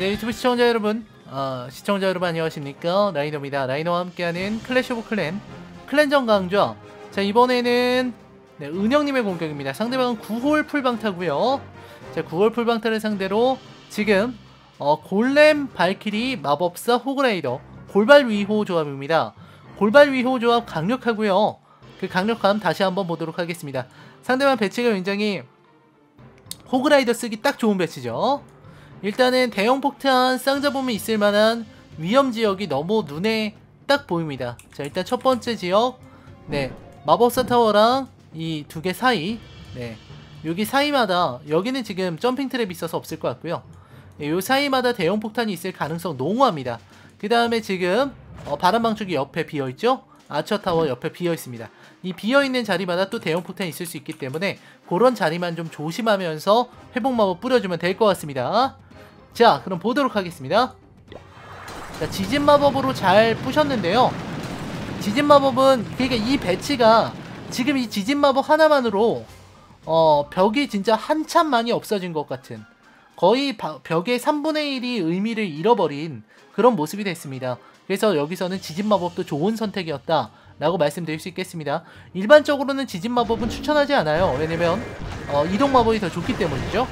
네 유튜브 시청자 여러분 어, 시청자 여러분 안녕하십니까? 라이너입니다. 라이너와 함께하는 클래시 오브 클랜 클랜전 강좌. 자 이번에는 네, 은영님의 공격입니다. 상대방은 9홀 풀방타고요. 자 9홀 풀방타를 상대로 지금 어, 골렘 발키리 마법사 호그라이더 골발 위호 조합입니다. 골발 위호 조합 강력하고요. 그 강력함 다시 한번 보도록 하겠습니다. 상대방 배치가 굉장히 호그라이더 쓰기 딱 좋은 배치죠 일단은 대형 폭탄 쌍자bom이 있을 만한 위험 지역이 너무 눈에 딱 보입니다. 자, 일단 첫 번째 지역, 네, 마법사 타워랑 이 두 개 사이, 네, 여기 사이마다, 여기는 지금 점핑 트랩이 있어서 없을 것 같고요. 네, 요 사이마다 대형 폭탄이 있을 가능성 농후합니다. 그 다음에 지금, 어, 바람방축이 옆에 비어있죠? 아처 타워 옆에 비어있습니다. 이 비어있는 자리마다 또 대형 폭탄이 있을 수 있기 때문에 그런 자리만 좀 조심하면서 회복 마법 뿌려주면 될 것 같습니다. 자 그럼 보도록 하겠습니다. 자 지진 마법으로 잘 부셨는데요. 지진 마법은 그러니까 이 배치가 지금 이 지진 마법 하나만으로 어 벽이 진짜 한참 많이 없어진 것 같은 거의 바, 벽의 3분의 1이 의미를 잃어버린 그런 모습이 됐습니다. 그래서 여기서는 지진 마법도 좋은 선택이었다 라고 말씀드릴 수 있겠습니다. 일반적으로는 지진 마법은 추천하지 않아요. 왜냐면 어, 이동 마법이 더 좋기 때문이죠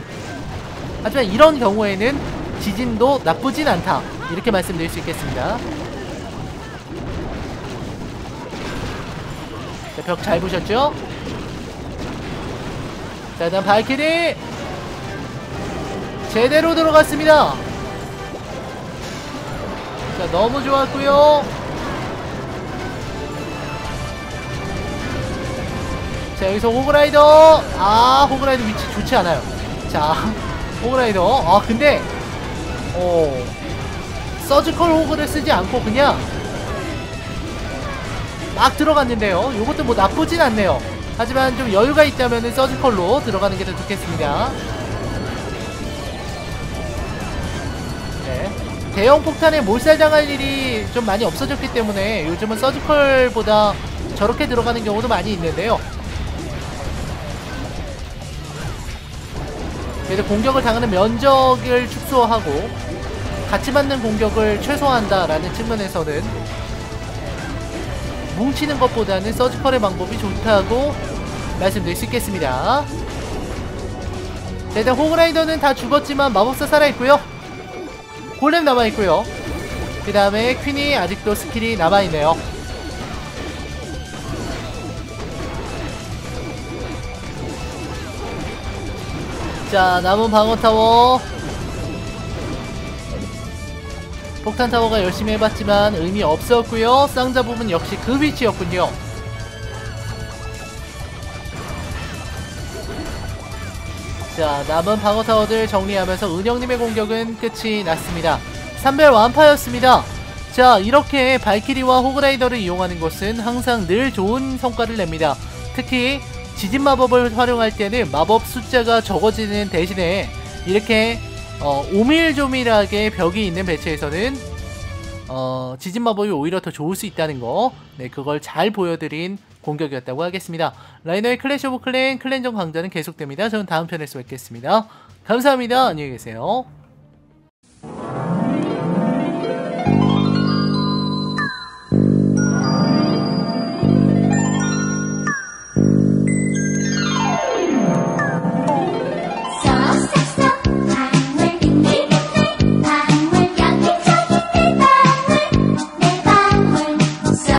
하지만 이런 경우에는 지진도 나쁘진 않다. 이렇게 말씀드릴 수 있겠습니다. 벽 잘 보셨죠? 자 일단 발키리! 제대로 들어갔습니다. 자 너무 좋았고요. 자 여기서 호그라이더! 아 호그라이더 위치 좋지 않아요. 자 호그라이더. 아 근데 어 서지컬 호그를 쓰지 않고 그냥 막 들어갔는데요. 요것도 뭐 나쁘진 않네요. 하지만 좀 여유가 있다면 서지컬로 들어가는 게 더 좋겠습니다. 네. 대형 폭탄에 몰살당할 일이 좀 많이 없어졌기 때문에 요즘은 서지컬보다 저렇게 들어가는 경우도 많이 있는데요 그래서 공격을 당하는 면적을 축소하고 같이 맞는 공격을 최소화한다라는 측면에서는 뭉치는 것보다는 서지컬의 방법이 좋다고 말씀드릴 수 있겠습니다. 자, 일단 호그라이더는 다 죽었지만 마법사 살아있고요. 골렘 남아있고요. 그 다음에 퀸이 아직도 스킬이 남아있네요. 자 남은 방어타워. 폭탄타워가 열심히 해봤지만 의미 없었고요. 쌍자 부분 역시 그 위치였군요. 자 남은 방어타워들 정리하면서 은영님의 공격은 끝이 났습니다. 3별 완파였습니다. 자 이렇게 발키리와 호그라이더를 이용하는 것은 항상 늘 좋은 성과를 냅니다. 특히 지진 마법을 활용할 때는 마법 숫자가 적어지는 대신에 이렇게 어, 오밀조밀하게 벽이 있는 배치에서는 어, 지진 마법이 오히려 더 좋을 수 있다는 거, 네 그걸 잘 보여드린 공격이었다고 하겠습니다. 라이너의 클래시 오브 클랜 클랜전 강좌는 계속됩니다. 저는 다음 편에서 뵙겠습니다. 감사합니다. 안녕히 계세요.